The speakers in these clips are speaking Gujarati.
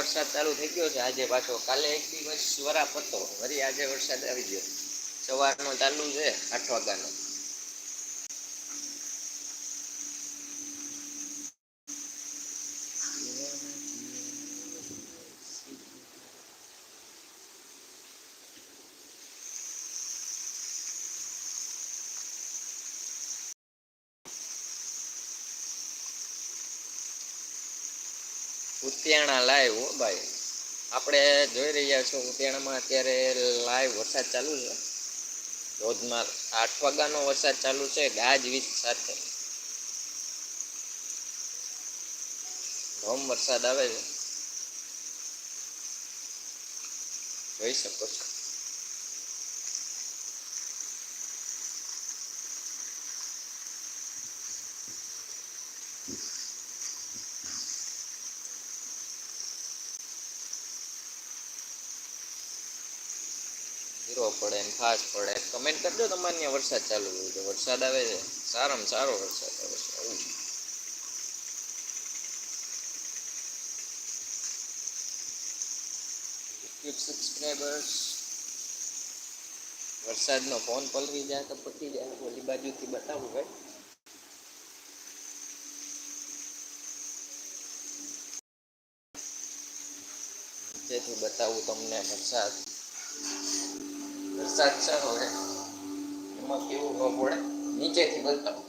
વરસાદ ચાલુ થઈ ગયો છે. આજે પાછો કાલે એક દિવસ વરા પડતો વરી આજે વરસાદ આવી ગયો. સવારનો ચાલુ છે, આઠ વાગ્યાનો. ઉત્યાણા લાઈવ હો ભાઈ. આપણે જોઈ રહ્યા છો ઉત્યાણામાં અત્યારે લાઈવ વરસાદ ચાલુ છે. ધોધમાર આઠ વાગ્યાનો વરસાદ ચાલુ છે ગાજવીજ સાથે. ધોમ વરસાદ આવે છે. જોઈ શકો છો. હીરો પડે ને ફાસ્ટ પડે. કમેન્ટ કરજો તમારે ત્યાં વરસાદ ચાલુ હોય તો વરસાદ આવે છે? સારામાં સારો વરસાદ આવે છે. આવું સબસ્ક્રાઈબર્સ વરસાદનો ફોન પલરી જાય તો પતી જાય. ઓલી બાજુથી બતાવું ભાઈ. નીચેથી બતાવું તમને વરસાદ. વરસાદ સારો છે એમાં કેવું ન પડે. નીચેથી બતાવું.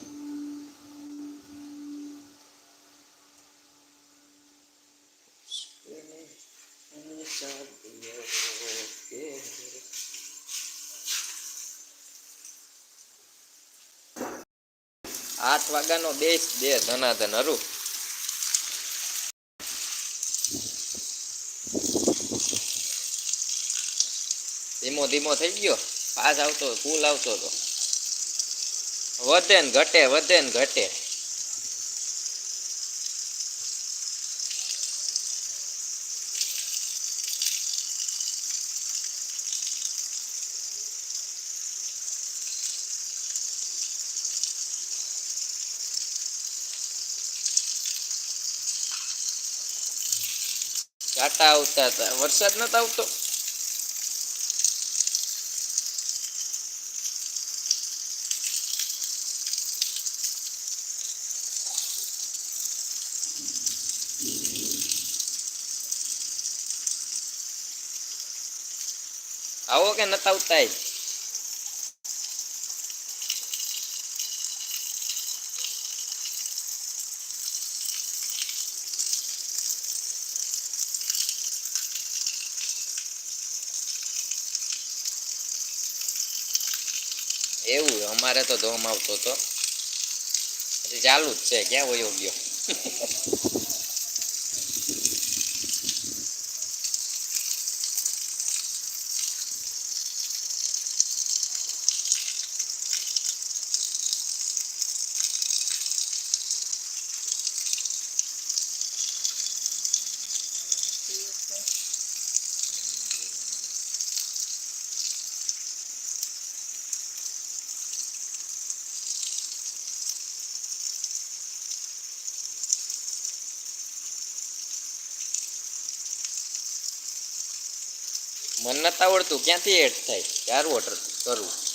આઠ વાગ્યાનો બેસ દે ધનાધન, હરું. ધીમો ધીમો થઈ ગયો. પાસ આવતો ફૂલ આવતો હતો વધે ને ઘટે, વધે ને ઘટે. કાંટા આવતા હતા. વરસાદ નતો આવતો. આવો કે નતા આવતા એવું અમારે તો ધોમ આવતો તો. હજી ચાલુ જ છે, ક્યાં વયો ગયો? મને નતા આવડતું. ક્યાંથી એડ થાય? ચાર વોટર કરવું.